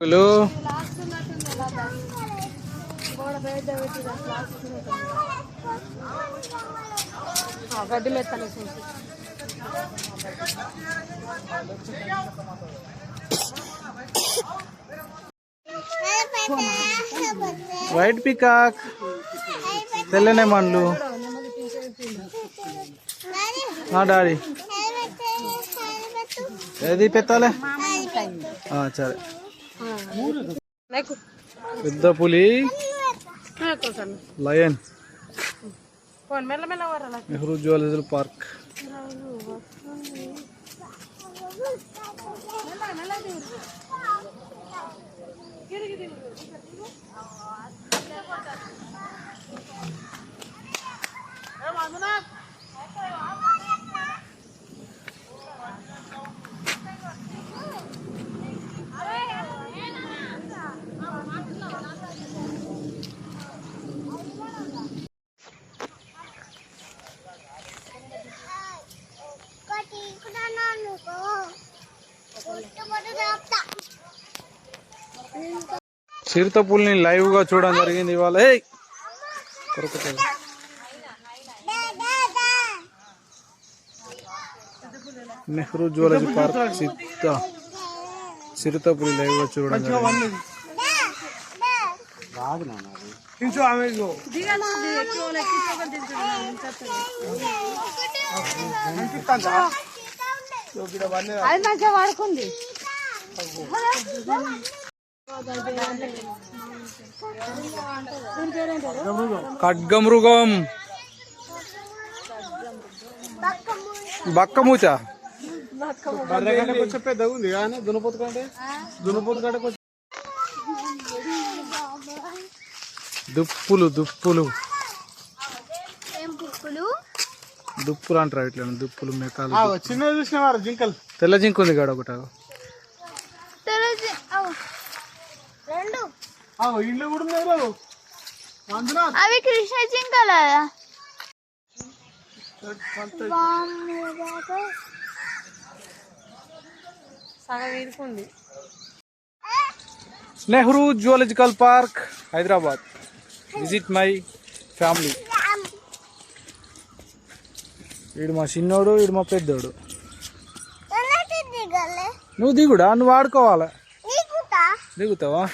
Hello. గడ్డి మెత్తలు white peacock. తెల్లనే మండ్లు. ఆ daddy. ఏది పెట్టాలే? సరే. పెద్ద పులి లయన్ ఫోన్ మెల్ల మెల్ల వరాల నెహ్రూ జువాలజికల్ పార్క్ చిరుత పులిని లైవ్గా చూడడం జరిగింది ఇవాళ ఏయ్! కొరుకుతుంది నెహ్రూ జువాలజీ పార్క్ చిత్త చిరుత పులి లైవ్గా చూడడం జరిగింది అది మంచిగా వాడుకుంది ఖడ్గమృగం. బక్కమూచ పెద్దగా ఉంది కానీ దునపోతు కంటే దునపోతు కంటే కొంచెం దుప్పులు దుప్పులు. దుప్పులు అంటారు ఇట్లా దుప్పులు మేకాలు ఆ, చిన్నది చూసిన జింకలు? తెల్ల జింక ఉంది కాడ ఒకటి కూడా అందులో అవి కృష్ణ జింకల? Nehru zoological park Hyderabad. Visit my family. వీడు మా చిన్నోడు వీడు మా పెద్దోడు. నువ్వు దిగుడా? నువ్వు ఆడుకోవాలా? దిగుతావా?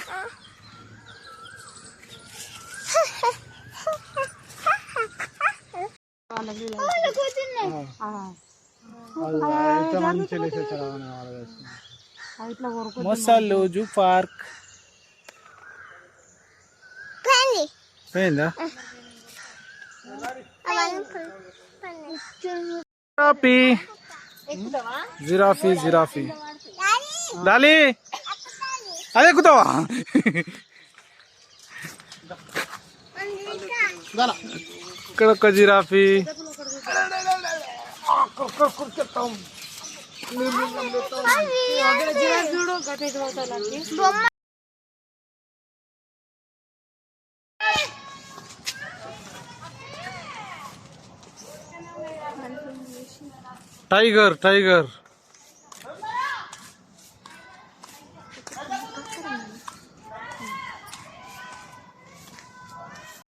మొసళ్ళు జూ పార్క్. పోయిందా जिराफी जिराफी जिराफी डाली अरे कुत कड़क जिराफी टाइगर टाइगर